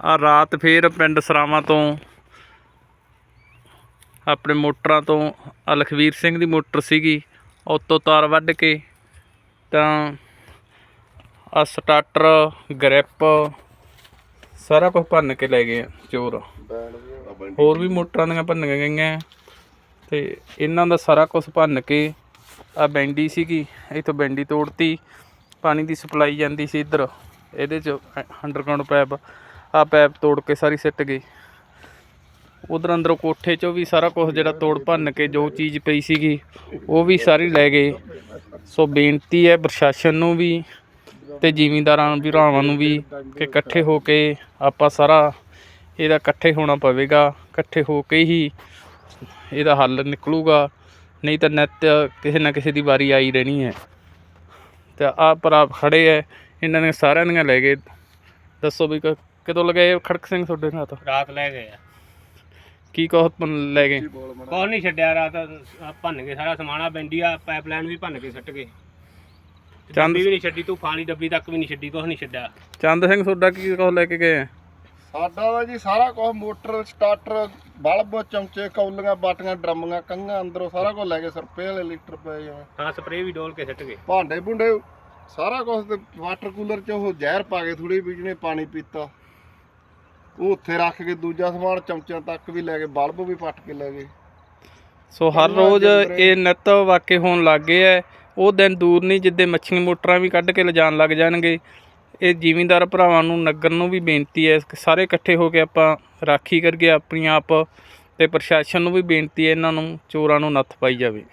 ਆ ਰਾਤ ਫੇਰ ਪਿੰਡ ਸਰਾਵਾਂ ਤੋਂ, ਆਪਣੇ ਮੋਟਰਾਂ ਤੋਂ, ਆ ਲਖਵੀਰ ਸਿੰਘ ਦੀ ਮੋਟਰ ਸੀਗੀ, ਉੱਤੋਂ ਤਾਰ ਵੱਢ ਕੇ, ਤਾਂ ਆ ਸਟਾਰਟਰ, ਗ੍ਰਿਪ, ਸਾਰਾ ਕੁਝ ਭੰਨ ਕੇ ਲੈ ਗਏ ਚੋਰ। ਹੋਰ ਵੀ ਮੋਟਰਾਂ ਦੀਆਂ ਭੰਨੀਆਂ ਗਈਆਂ, ਤੇ ਇਹਨਾਂ ਦਾ ਸਾਰਾ ਕੁਝ ਭੰਨ ਕੇ, ਆ ਬੈਂਡੀ ਸੀਗੀ, ਇੱਥੋਂ ਬੈਂਡੀ ਤੋੜਤੀ, ਪਾਣੀ ਦੀ ਸਪਲਾਈ ਜਾਂਦੀ ਸੀ ਇੱਧਰ, ਇਹਦੇ ਚ ਅੰਡਰਗਰਾਉਂਡ ਪਾਈਪ ਆ ਪਾਈਪ ਤੋੜ ਕੇ ਸਾਰੀ ਸਿੱਟ ਗਈ। ਉਧਰ ਅੰਦਰੋਂ ਕੋਠੇ ਚੋਂ ਵੀ ਸਾਰਾ ਕੁਝ ਜਿਹੜਾ ਤੋੜ ਭੰਨ ਕੇ ਜੋ ਚੀਜ਼ ਪਈ ਸੀਗੀ, ਉਹ ਵੀ ਸਾਰੀ ਲੈ ਗਏ। ਸੋ ਬੇਨਤੀ ਹੈ ਪ੍ਰਸ਼ਾਸਨ ਨੂੰ ਵੀ ਤੇ ਜ਼ਿਮੀਂਦਾਰਾਂ ਵੀਰਾਵਾਂ ਨੂੰ ਵੀ ਕਿ ਇਕੱਠੇ ਹੋ ਕੇ ਆਪਾਂ ਸਾਰਾ ਇਹਦਾ ਇਕੱਠੇ ਹੋਣਾ ਪਵੇਗਾ, ਇਕੱਠੇ ਹੋ ਕੇ ਹੀ ਇਹਦਾ ਹੱਲ ਨਿਕਲੂਗਾ। ਨਹੀਂ ਤਾਂ ਨਿੱਤ ਕਿਸੇ ਨਾ ਕਿਸੇ ਦੀ ਵਾਰੀ ਆਈ ਰਹਿਣੀ ਹੈ। ਤੇ ਆ ਭਰਾ ਖੜੇ ਐ ਇਹਨਾਂ ਨੇ ਸਾਰਿਆਂ ਦੀਆਂ ਲੈ ਗਏ। ਦੱਸੋ ਵੀ ਕ- ਕਦੋਂ ਲਗਾਏ ਖੜਕ ਸਿੰਘ ਤੁਹਾਡੇ ਨਾਲ? ਤਾਂ ਰਾਤ ਲੈ ਗਏ ਆ। ਕੀ ਕਹੋ ਲੈ ਗਏ? ਕੁਛ ਨਹੀਂ ਛੱਡਿਆ ਰਾਤ ਭੰਨ ਕੇ ਸਾਰਾ ਸਮਾਨ ਬੈਂਡੀ ਆ ਪਾਈਪਲਾਈਨ ਵੀ ਭੰਨ ਕੇ ਸੱਟ ਗਏ। ਚੰਦ ਡੱਬੀ ਵੀ ਨਹੀਂ ਛੱਡੀ ਤੂਫਾਨੀ ਡੱਬੀ ਤੱਕ ਵੀ ਨਹੀਂ ਛੱਡੀ ਕੁਛ ਨਹੀਂ ਛੱਡਿਆ। ਚੰਦ ਸਿੰਘ ਤੁਹਾਡਾ ਕੀ ਕਹੋ ਲੈ ਕੇ ਗਏ ਆ? ਸਾਡਾ ਵਾ ਜੀ ਸਾਰਾ ਕੁਝ ਮੋਟਰ ਸਟਾਰਟਰ ਬਲਬ ਚਮਚੇ ਕੌਲੀਆਂ ਬਾਟੀਆਂ ਡਰਮੀਆਂ ਕੰਘਾਂ ਅੰਦਰੋਂ ਸਾਰਾ ਕੁਝ ਲੈ ਕੇ ਸਰਪੇ ਵਾਲੇ ਲੀਟਰ ਪਏ ਜਿਵੇਂ ਹਾਂ ਸਪਰੇਅ ਵੀ ਡੋਲ ਕੇ ਸੱਟ ਗਏ। ਭਾਂਡੇ ਭੁੰਡੇ ਸਾਰਾ ਕੁਝ ਤੇ ਵਾਟਰ ਕੂਲਰ ਚ ਉਹ ਜ਼ਹਿਰ ਪਾ ਕੇ ਥੋੜੀ ਬੀਜਣੇ ਪਾਣੀ ਪੀਤਾ। ਉਹ ਉੱਥੇ ਰੱਖ ਕੇ ਦੂਜਾ ਸਮਾਨ ਚਮਚਿਆਂ ਤੱਕ ਵੀ ਲੈ ਗਏ ਬਲਬ ਵੀ ਪੱਟ ਕੇ ਲੈ ਗਏ। ਸੋ ਹਰ ਰੋਜ਼ ਇਹ ਨਿੱਤ ਵਾਕੇ ਹੋਣ ਲੱਗ ਗਏ ਐ। ਉਹ ਦਿਨ ਦੂਰ ਨਹੀਂ ਜਿੱਦੇ ਮੱਛੀਆਂ ਮੋਟਰਾਂ ਵੀ ਕੱਢ ਕੇ ਲਿਜਾਣ ਲੱਗ ਜਾਣਗੇ। ਇਹ ਜ਼ਿਮੀਂਦਾਰ ਭਰਾਵਾਂ ਨੂੰ ਨਗਰ ਨੂੰ ਵੀ ਬੇਨਤੀ ਹੈ ਕਿ ਸਾਰੇ ਇਕੱਠੇ ਹੋ ਕੇ ਆਪਾਂ ਰਾਖੀ ਕਰੀਏ ਆਪਣੀ ਆਪ ਤੇ ਪ੍ਰਸ਼ਾਸਨ ਨੂੰ ਵੀ ਬੇਨਤੀ ਹੈ ਇਹਨਾਂ ਨੂੰ ਚੋਰਾਂ ਨੂੰ ਨੱਥ ਪਾਈ ਜਾਵੇ।